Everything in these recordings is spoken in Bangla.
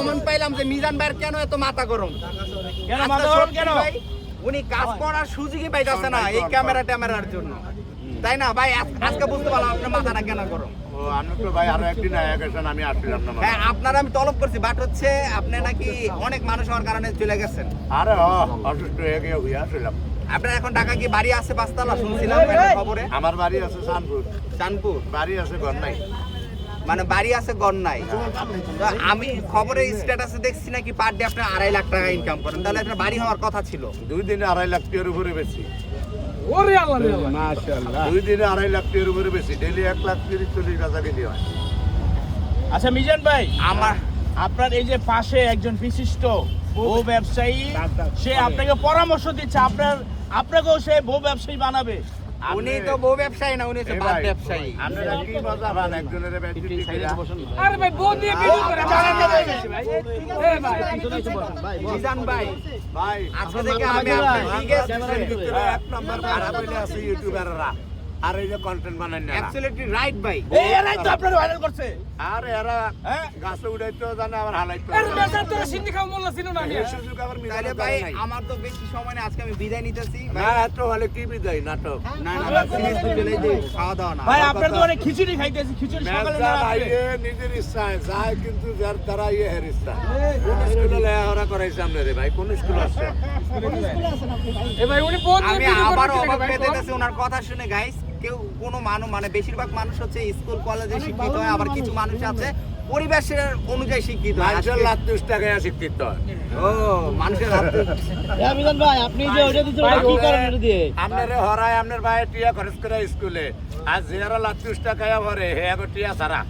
প্রমাণ পাইলাম যে মিজান ভাইয়ের কেন এত মাথা গরম? কেন মাথা গরম কেন? উনি কাজ করার সুযোগই পাইতেছে না এই ক্যামেরা ট্যামেরার জন্য। তাই না ভাই? আজকে বুঝতে পারলাম আপনার মাথাটা কেন গরম। হ্যাঁ আপনার আমি তলব করছি বাট হচ্ছে আপনি নাকি অনেক মানুষ হওয়ার কারণে চলে গেছেন। আরে অসুস্থ হয়ে গিয়ে আপনার এখন ঢাকা কি বাড়ি আছে পাঁচতলা? শুনছিলাম খবরে। আমার বাড়ি আছে চাঁদপুর? বাড়ি আছে ঘর নাই। মানে বাড়ি আছে গন্নায় তো আমি খবরে স্ট্যাটাসে দেখছি নাকি পার ডে আপনি আড়াই লাখ টাকা ইনকাম করেন। তাহলে আপনার বাড়ি হওয়ার কথা ছিল। দুই দিনে আড়াই লাখ টিয়ার উপরে বেশি। ওরে আল্লাহ রে মাশাআল্লাহ। দুই দিনে আড়াই লাখ টিয়ার উপরে বেশি। এক লাখ তিরিশ চল্লিশ হাজার কেজি হয়। আচ্ছা মিজান ভাই আমার আপনার এই যে পাশে একজন বিশিষ্ট বউ ব্যবসায়ী সে আপনাকে পরামর্শ দিচ্ছে আপনার আপনাকেও সে বউ ব্যবসায়ী বানাবে। উনি তো বউ ব্যবসায়ী না উনি তো বাপ ব্যবসায়ী। আপনারা কি মজা পান? একজনের আরে ভাই বউ দিয়ে বিয়ে করে না ভাই ভাই। এ ভাই মিজান ভাই ভাই। আজকে থেকে আমি আপনাদের biggest এক নাম্বার খারাপ হইলে আছে ইউটিউবাররা। আর এই যে কন্টেন্ট বানায় না। অ্যাবসলিউটলি রাইট ভাই। এই এরাই তো আপনার ভাইরাল করছে। আর এরা হ্যাঁ? গাছে উঠাইতেও জানে আবার হালাইতে আরে বেচার তোরা সিন্ধি খাও মোল্লা ছিল না আমি সুযোগ আবার তাহলে ভাই আমার তো বেশি সময় নেই আজকে আমি বিদায় নিতেছি। না এত হলে কি বিদায়? নাটক। না না না সিরিজ তো চলে যাই খাওয়া দাওয়া না ভাই আপনার তো অনেক খিচুড়ি খাইতেছি খিচুড়ি সকালে না। ভাইয়ে নিজের ইচ্ছায় যায় কিন্তু যার দ্বারা ইয়ে হের ইচ্ছা। কোন স্কুলে লেখাপড়া করাইছে আপনি রে ভাই? কোন স্কুল আছে? এ ভাই উনি দিয়ে আমি আবার অবাক ভাই পেয়ে ওনার কথা শুনে গাইস কেউ কোনো মানুষ মানে বেশিরভাগ মানুষ হচ্ছে স্কুল কলেজে শিক্ষিত হয় আবার কিছু মানুষ আছে পরিবেশের অনুযায়ী শিক্ষিত হয় মানুষের দুশ টাকায় শিক্ষিত হয়। ও মানুষের আপনারে হরায় আপনার ভাই টিয়া খরচ করে স্কুলে। আর যারা লাখ দুশ টাকায় ভরে হে এগো টিয়া ছাড়া।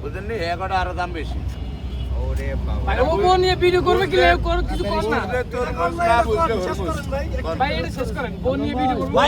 বুঝলেন নি? হে এগোটা আরও দাম বেশি। ওরে বাবা। ও নিয়ে ভিডিও করবে কি? লে- কর কিছু কর না। বুঝলে তরমুজ না বুঝলে হরমুজ ভাই এটা শেষ করেন। বউ নিয়ে ভিডিও করবে। ভাই